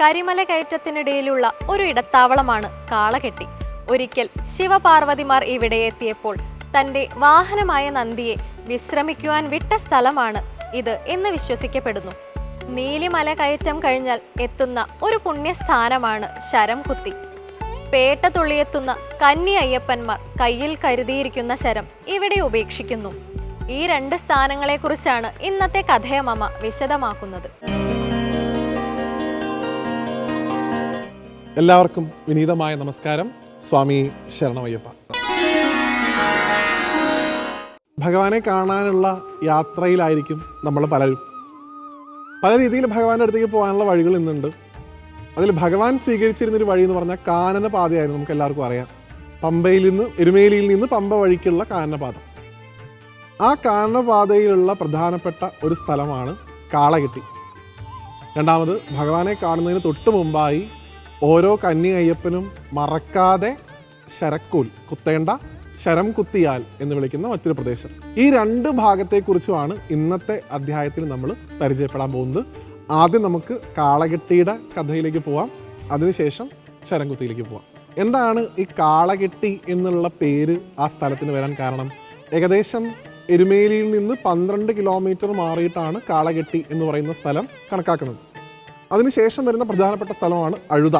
കരിമല കയറ്റത്തിനിടയിലുള്ള ഒരു ഇടത്താവളമാണ് കാളകെട്ടി. ഒരിക്കൽ ശിവപാർവതിമാർ ഇവിടെ എത്തിയപ്പോൾ തന്റെ വാഹനമായ നന്ദിയെ വിശ്രമിക്കുവാൻ വിട്ട സ്ഥലമാണ് ഇത് എന്ന് വിശ്വസിക്കപ്പെടുന്നു. നീലിമല കയറ്റം കഴിഞ്ഞാൽ എത്തുന്ന ഒരു പുണ്യസ്ഥാനമാണ് ശരം കുത്തി പേട്ട തുള്ളിയെത്തുന്ന കന്നി അയ്യപ്പന്മാർ കയ്യിൽ കരുതിയിരിക്കുന്ന ശരം ഇവിടെ ഉപേക്ഷിക്കുന്നു. ഈ രണ്ട് സ്ഥാനങ്ങളെക്കുറിച്ചാണ് ഇന്നത്തെ കഥയമമ്മ വിശദമാക്കുന്നത്. എല്ലാവർക്കും വിനീതമായ നമസ്കാരം. സ്വാമി ശരണമയ്യപ്പ. ഭഗവാനെ കാണാനുള്ള യാത്രയിലായിരിക്കും നമ്മൾ പലരും. പല രീതിയിൽ ഭഗവാന്റെ അടുത്തേക്ക് പോകാനുള്ള വഴികൾ ഇന്നുണ്ട്. അതിൽ ഭഗവാൻ സ്വീകരിച്ചിരുന്നൊരു വഴി എന്ന് പറഞ്ഞാൽ കാനന പാതയായിരുന്നു നമുക്ക് എല്ലാവർക്കും അറിയാം. പമ്പയിൽ നിന്ന് എരുമേലിയിൽ നിന്ന് പമ്പ വഴിക്കുള്ള കാനനപാത. ആ കാനനപാതയിലുള്ള പ്രധാനപ്പെട്ട ഒരു സ്ഥലമാണ് കാളകെട്ടി. രണ്ടാമത് ഭഗവാനെ കാണുന്നതിന് തൊട്ട് മുമ്പായി ഓരോ കന്നി അയ്യപ്പനും മറക്കാതെ ശരക്കൂൽ കുത്തേണ്ട ശരം കുത്തിയാൽ എന്ന് വിളിക്കുന്ന മറ്റൊരു പ്രദേശം. ഈ രണ്ട് ഭാഗത്തെക്കുറിച്ചുമാണ് ഇന്നത്തെ അധ്യായത്തിൽ നമ്മൾ പരിചയപ്പെടാൻ പോകുന്നത്. ആദ്യം നമുക്ക് കാളകെട്ടിയുടെ കഥയിലേക്ക് പോവാം. അതിനുശേഷം ശരം കുത്തിയിലേക്ക് പോവാം. എന്താണ് ഈ കാളകെട്ടി എന്നുള്ള പേര് ആ സ്ഥലത്തിന് വരാൻ കാരണം? ഏകദേശം എരുമേലിയിൽ നിന്ന് പന്ത്രണ്ട് കിലോമീറ്റർ മാറിയിട്ടാണ് കാളകെട്ടി എന്ന് പറയുന്ന സ്ഥലം കണക്കാക്കുന്നത്. അതിനുശേഷം വരുന്ന പ്രധാനപ്പെട്ട സ്ഥലമാണ് അഴുത.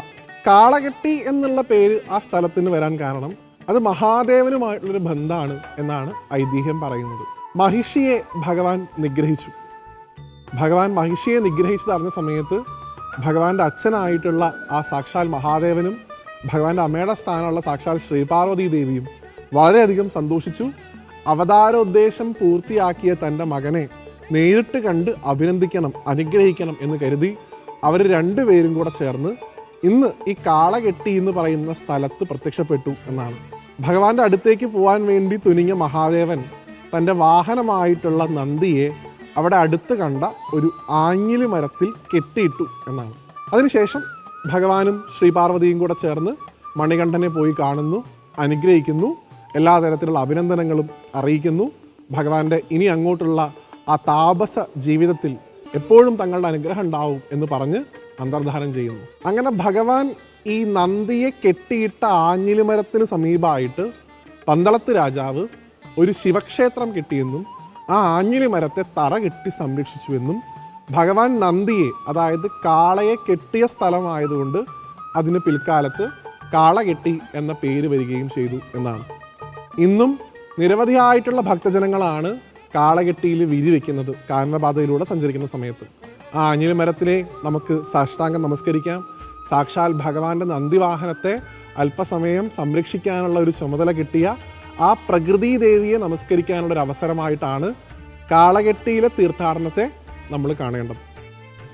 കാളകെട്ടി എന്നുള്ള പേര് ആ സ്ഥലത്തിന് വരാൻ കാരണം അത് മഹാദേവനുമായിട്ടുള്ളൊരു ബന്ധമാണ് എന്നാണ് ഐതിഹ്യം പറയുന്നത്. മഹിഷിയെ ഭഗവാൻ നിഗ്രഹിച്ചു. ഭഗവാൻ മഹിഷിയെ നിഗ്രഹിച്ചത് അറിഞ്ഞ സമയത്ത് ഭഗവാന്റെ അച്ഛനായിട്ടുള്ള ആ സാക്ഷാൽ മഹാദേവനും ഭഗവാന്റെ അമ്മയുടെ സ്ഥാനമുള്ള സാക്ഷാൽ ശ്രീപാർവതി ദേവിയും വളരെയധികം സന്തോഷിച്ചു. അവതാരോദ്ദേശം പൂർത്തിയാക്കിയ തന്റെ മകനെ നേരിട്ട് കണ്ട് അഭിനന്ദിക്കണം അനുഗ്രഹിക്കണം എന്ന് കരുതി അവർ രണ്ടുപേരും കൂടെ ചേർന്ന് ഇന്ന് ഈ കാളകെട്ടി എന്ന് പറയുന്ന സ്ഥലത്ത് പ്രത്യക്ഷപ്പെട്ടു എന്നാണ്. ഭഗവാന്റെ അടുത്തേക്ക് പോകാൻ വേണ്ടി തുനിഞ്ഞ മഹാദേവൻ തന്റെ വാഹനമായിട്ടുള്ള നന്ദിയെ അവിടെ അടുത്ത് കണ്ട ഒരു ആഞ്ഞിലി മരത്തിൽ കെട്ടിയിട്ടു എന്നാണ്. അതിനുശേഷം ഭഗവാനും ശ്രീപാർവതിയും കൂടെ ചേർന്ന് മണികണ്ഠനെ പോയി കാണുന്നു അനുഗ്രഹിക്കുന്നു എല്ലാ തരത്തിലുള്ള അഭിനന്ദനങ്ങളും അറിയിക്കുന്നു. ഭഗവാന്റെ ഇനി അങ്ങോട്ടുള്ള ആ താപസ ജീവിതത്തിൽ എപ്പോഴും തങ്ങളുടെ അനുഗ്രഹം ഉണ്ടാവും എന്ന് പറഞ്ഞ് അന്തർധാനം ചെയ്യുന്നു. അങ്ങനെ ഭഗവാൻ ഈ നന്ദിയെ കെട്ടിയിട്ട ആഞ്ഞിലിമരത്തിന് സമീപമായിട്ട് പന്തളത്ത് രാജാവ് ഒരു ശിവക്ഷേത്രം കിട്ടിയെന്നും ആ ആഞ്ഞിലിമരത്തെ തറ കെട്ടി സംരക്ഷിച്ചുവെന്നും ഭഗവാൻ നന്ദിയെ അതായത് കാളയെ കെട്ടിയ സ്ഥലമായതുകൊണ്ട് അതിന് പിൽക്കാലത്ത് കാളകെട്ടി എന്ന പേര് വരികയും ചെയ്തു എന്നാണ്. ഇന്നും നിരവധിയായിട്ടുള്ള ഭക്തജനങ്ങളാണ് കാളകെട്ടിയിൽ വിരി വയ്ക്കുന്നത് കാനനപാതയിലൂടെ സഞ്ചരിക്കുന്ന സമയത്ത്. ആ അഞ്ഞിലി മരത്തിലെ നമുക്ക് സാഷ്ടാംഗം നമസ്കരിക്കാം. സാക്ഷാൽ ഭഗവാന്റെ നന്ദിവാഹനത്തെ അല്പസമയം സംരക്ഷിക്കാനുള്ള ഒരു ചുമതല കിട്ടിയ ആ പ്രകൃതി ദേവിയെ നമസ്കരിക്കാനുള്ള ഒരു അവസരമായിട്ടാണ് കാളകെട്ടിയിലെ തീർത്ഥാടനത്തെ നമ്മൾ കാണേണ്ടത്.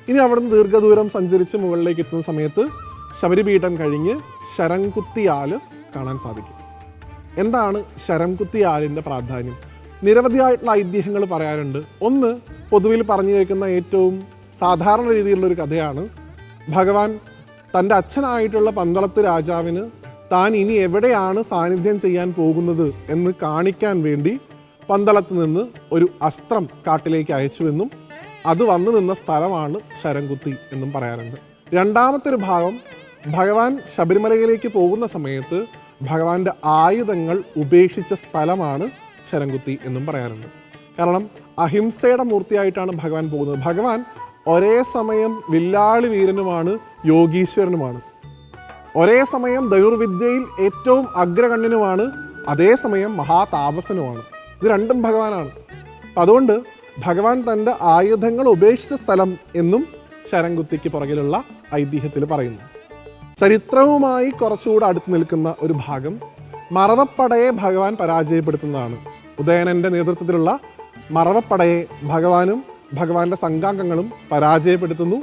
ഇനി അവിടുന്ന് ദീർഘദൂരം സഞ്ചരിച്ച് മുകളിലേക്ക് എത്തുന്ന സമയത്ത് ശബരിപീഠം കഴിഞ്ഞ് ശരംകുത്തിയാൽ കാണാൻ സാധിക്കും. എന്താണ് ശരംകുത്തിയാലിന്റെ പ്രാധാന്യം? നിരവധിയായിട്ടുള്ള ഐതിഹ്യങ്ങൾ പറയാറുണ്ട്. ഒന്ന് പൊതുവിൽ പറഞ്ഞു കേൾക്കുന്ന ഏറ്റവും സാധാരണ രീതിയിലുള്ള ഒരു കഥയാണ്. ഭഗവാൻ തന്റെ അച്ഛനായിട്ടുള്ള പന്തളത്ത് രാജാവിന് താൻ ഇനി എവിടെയാണ് സാന്നിധ്യം ചെയ്യാൻ പോകുന്നത് എന്ന് കാണിക്കാൻ വേണ്ടി പന്തളത്ത് നിന്ന് ഒരു അസ്ത്രം കാട്ടിലേക്ക് അയച്ചുവെന്നും അത് വന്നു നിന്ന സ്ഥലമാണ് ശരംകുത്തി എന്നും പറയാറുണ്ട്. രണ്ടാമത്തെ ഒരു ഭാഗം ഭഗവാൻ ശബരിമലയിലേക്ക് പോകുന്ന സമയത്ത് ഭഗവാന്റെ ആയുധങ്ങൾ ഉപേക്ഷിച്ച സ്ഥലമാണ് ശരംകുത്തി എന്നും പറയാറുണ്ട്. കാരണം അഹിംസയുടെ മൂർത്തിയായിട്ടാണ് ഭഗവാൻ പോകുന്നത്. ഭഗവാൻ ഒരേ സമയം വില്ലാളി വീരനുമാണ് യോഗീശ്വരനുമാണ്. ഒരേ സമയം ദൈർവിദ്യയിൽ ഏറ്റവും അഗ്രഗണ്യനുമാണ് അതേസമയം മഹാതാപസനുമാണ്. ഇത് രണ്ടും ഭഗവാനാണ്. അതുകൊണ്ട് ഭഗവാൻ തന്റെ ആയുധങ്ങൾ ഉപേക്ഷിച്ച സ്ഥലം എന്നും ശരംകുത്തിക്ക് പുറകിലുള്ള ഐതിഹ്യത്തിൽ പറയുന്നു. ചരിത്രവുമായി കുറച്ചുകൂടെ അടുത്ത് നിൽക്കുന്ന ഒരു ഭാഗം മറവപ്പടയെ ഭഗവാൻ പരാജയപ്പെടുത്തുന്നതാണ്. ഉദയനന്റെ നേതൃത്വത്തിലുള്ള മറവപ്പടയെ ഭഗവാനും ഭഗവാന്റെ സംഘാംഗങ്ങളും പരാജയപ്പെടുത്തുന്നു.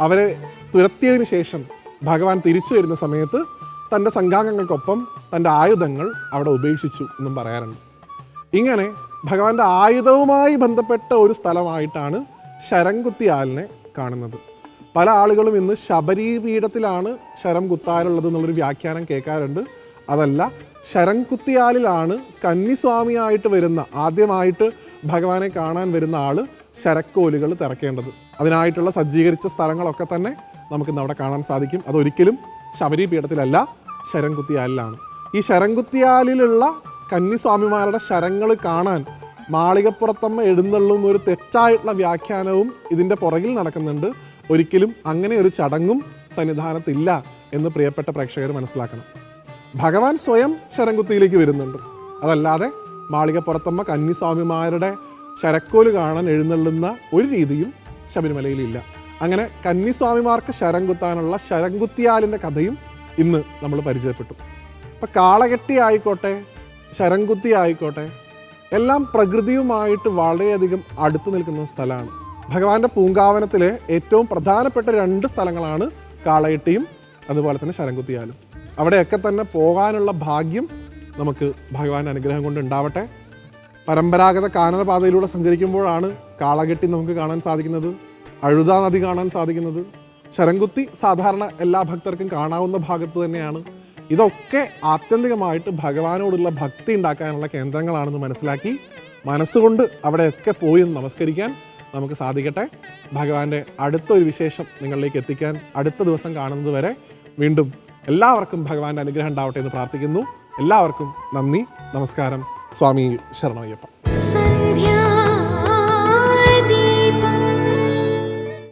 അവരെ തുരത്തിയതിനു ശേഷം ഭഗവാൻ തിരിച്ചു വരുന്ന സമയത്ത് തന്റെ സംഘാംഗങ്ങൾക്കൊപ്പം തന്റെ ആയുധങ്ങൾ അവിടെ ഉപേക്ഷിച്ചു എന്നും പറയാറുണ്ട്. ഇങ്ങനെ ഭഗവാന്റെ ആയുധവുമായി ബന്ധപ്പെട്ട ഒരു സ്ഥലമായിട്ടാണ് ശരംകുത്തിയാലിനെ കാണുന്നത്. പല ആളുകളും ഇന്ന് ശബരീപീഠത്തിലാണ് ശരം കുത്താലുള്ളത് എന്നുള്ളൊരു വ്യാഖ്യാനം കേൾക്കാറുണ്ട്. അതല്ല ശരം കുത്തിയാലിലാണ് കന്നിസ്വാമിയായിട്ട് വരുന്ന ആദ്യമായിട്ട് ഭഗവാനെ കാണാൻ വരുന്ന ആൾ ശരക്കോലുകൾ തിറക്കേണ്ടത് അതിനായിട്ടുള്ള സജ്ജീകരിച്ച സ്ഥലങ്ങളൊക്കെ തന്നെ നമുക്കിന്ന് അവിടെ കാണാൻ സാധിക്കും. അതൊരിക്കലും ശബരി പീഠത്തിലല്ല ശരംകുത്തിയാലിലാണ് ഈ ശരംകുത്തിയാലിലുള്ള കന്നിസ്വാമിമാരുടെ ശരങ്ങൾ കാണാൻ മാളികപ്പുറത്തമ്മ എഴുന്നള്ളുന്ന ഒരു തെറ്റായിട്ടുള്ള വ്യാഖ്യാനവും ഇതിന്റെ പുറകിൽ നടക്കുന്നുണ്ട്. ഒരിക്കലും അങ്ങനെ ഒരു ചടങ്ങും സന്നിധാനത്തില്ല എന്ന് പ്രിയപ്പെട്ട പ്രേക്ഷകർ മനസ്സിലാക്കണം. ഭഗവാൻ സ്വയം ശരംകുത്തിയിലേക്ക് വരുന്നുണ്ട്. അതല്ലാതെ മാളികപ്പുറത്തമ്മ കന്നിസ്വാമിമാരുടെ ശരക്കോൽ കാണാൻ എഴുന്നള്ളുന്ന ഒരു രീതിയും ശബരിമലയിലില്ല. അങ്ങനെ കന്നിസ്വാമിമാർക്ക് ശരം കുത്താനുള്ള ശരംകുത്തിയാലിന്റെ കഥയും ഇന്ന് നമ്മൾ പരിചയപ്പെട്ടു. ഇപ്പം കാളകെട്ടി ആയിക്കോട്ടെ ശരംകുത്തി ആയിക്കോട്ടെ എല്ലാം പ്രകൃതിയുമായിട്ട് വളരെയധികം അടുത്തു നിൽക്കുന്ന സ്ഥലമാണ്. ഭഗവാന്റെ പൂങ്കാവനത്തിലെ ഏറ്റവും പ്രധാനപ്പെട്ട രണ്ട് സ്ഥലങ്ങളാണ് കാളകെട്ടിയും അതുപോലെ തന്നെ ശരംകുത്തിയാലും അവിടെയൊക്കെ തന്നെ പോകാനുള്ള ഭാഗ്യം നമുക്ക് ഭഗവാന്റെ അനുഗ്രഹം കൊണ്ട് ഉണ്ടാവട്ടെ. പരമ്പരാഗത കാനനപാതയിലൂടെ സഞ്ചരിക്കുമ്പോഴാണ് കാളകെട്ടി നമുക്ക് കാണാൻ സാധിക്കുന്നത് അഴുതാ നദി കാണാൻ സാധിക്കുന്നത്. ശരംകുത്തി സാധാരണ എല്ലാ ഭക്തർക്കും കാണാവുന്ന ഭാഗത്ത് തന്നെയാണ്. ഇതൊക്കെ ആത്യന്തികമായിട്ട് ഭഗവാനോടുള്ള ഭക്തി ഉണ്ടാക്കാനുള്ള കേന്ദ്രങ്ങളാണെന്ന് മനസ്സിലാക്കി മനസ്സുകൊണ്ട് അവിടെയൊക്കെ പോയി നമസ്കരിക്കാൻ നമുക്ക് സാധിക്കട്ടെ. ഭഗവാന്റെ അടുത്തൊരു വിശേഷം നിങ്ങളിലേക്ക് എത്തിക്കാൻ അടുത്ത ദിവസം കാണുന്നത് വരെ വീണ്ടും എല്ലാവർക്കും ഭഗവാന്റെ അനുഗ്രഹം ഉണ്ടാവട്ടെ എന്ന് പ്രാർത്ഥിക്കുന്നു. എല്ലാവർക്കും നന്ദി. നമസ്കാരം. സ്വാമി ശരണമയ്യപ്പ.